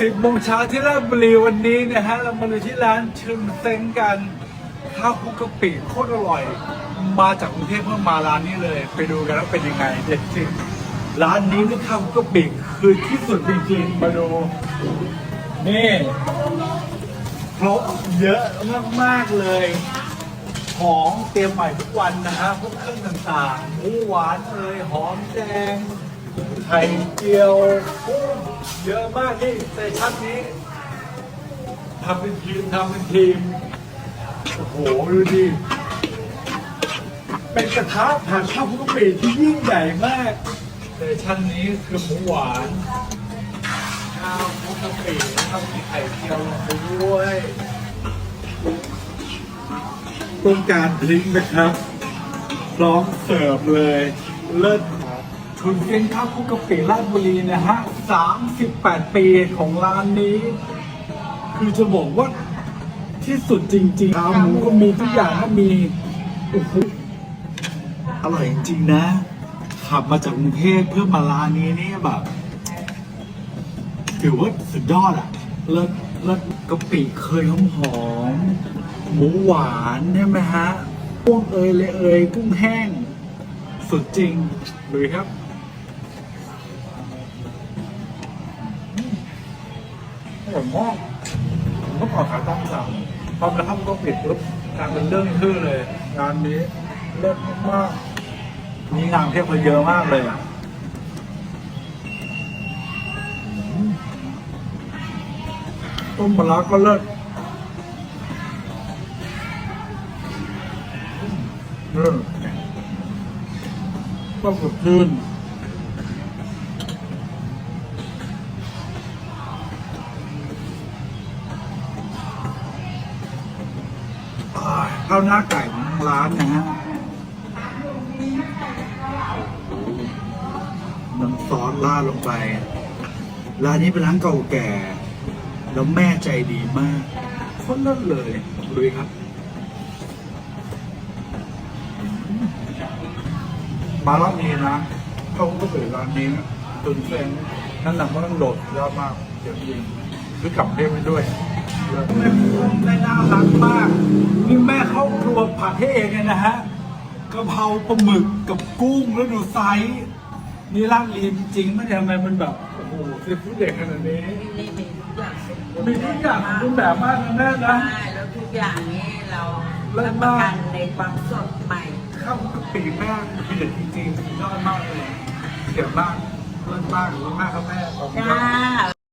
สิบโมงเช้าที่ราชบุรีวันนี้นะฮะเรามาดูที่ร้านชึมเซ็งกันข้าวคลุกกะปิโคตรอร่อย มาจากกรุงเทพเพื่อมาร้านนี้เลย ไปดูกันว่าเป็นยังไงเด็ดจริงร้านนี้นี่ข้าวคลุกกะปิคือที่สุดจริงๆมาดูนี่ครบเยอะมากๆเลย ของเตรียมใหม่ทุกวันนะฮะพวกเครื่องต่างๆหมูหวานเอยหอมแดง ไข่เจียวกุ้งเยอะมากที่สเตชันนี้ทำเป็นทีมทำเป็นทีม โอ้โห ดูดิเป็นกระทะผัดข้าวคลุกปิที่ยิ่งใหญ่มากสเตชันนี้คือหมูหวานข้าวคลุกปินะครับมีไข่เจียวลงไปด้วยต้องการพริกนะครับ พร้อมเสิร์ฟเลย เลิศ ครับทุนเส้นข้าวคุกกะปิราชบุรีนะฮะ38ปีของร้านนี้ คือจะบอกว่าที่สุดจริงๆขาหมูก็มีทุกอย่างก็มีโอ้โหอร่อยจริงๆนะ ขับมาจากกรุงเทพเพื่อมาร้านนี้เนี่ยแบบถือว่าสุดยอดอะเลิศเลิศกะปิเคยหอมหอมหมูหวานใช่ไหมฮะกุ้งเอยเลยเอยกุ้งแห้ง สุดจริงเลยครับ อร่อยมากผมก็ขอขาตั้งสั่งพอมาทำก็ปิดปุ๊บกลายเป็นเรื่องชื่อเลย งานนี้เลิศมากๆมีงานเทียบกันเยอะมากเลยอะต้มปลาร้าก็เลิศเลิศก็สดชื่น ข้าวหน้าไก่ของร้านนะฮะน้ำซอสราดลงไป ร้านนี้เป็นร้านเก่าแก่ แล้วแม่ใจดีมากคนเลิศเลยลุยครับ มาร้านนี้นะเขาก็เปิดร้านนี้นะตุนเส้นนั่นหนังก็ต้องโดดยอดมากเดี๋ยวจริงซื้อกลับเทพไปด้วย แม่ครัวได้น่ารักมากนี่แม่เข้าครัวผัดให้เองเลยนะฮะกะเพราปลาหมึกกับกุ้งแล้วดูไซส์นี่ร้านลีนจริงไม่ทำไมมันแบบโอ้โหซีฟู้ดเด็กขนาดนี้นี่มีทุกอย่างเป็นมีทุกอย่างรูปแบบมากนะแม่นะ ใช่แล้วทุกอย่างนี้เราเลิศรับปมาก ระกันในความสดใหม่ ข้าวกะปิแม่คือเด็ดจริงๆสุดยอดมากเลยเดี๋ยวมากเลิศมากขอบคุณมากครับแม่ขอบคุณจ้าครับ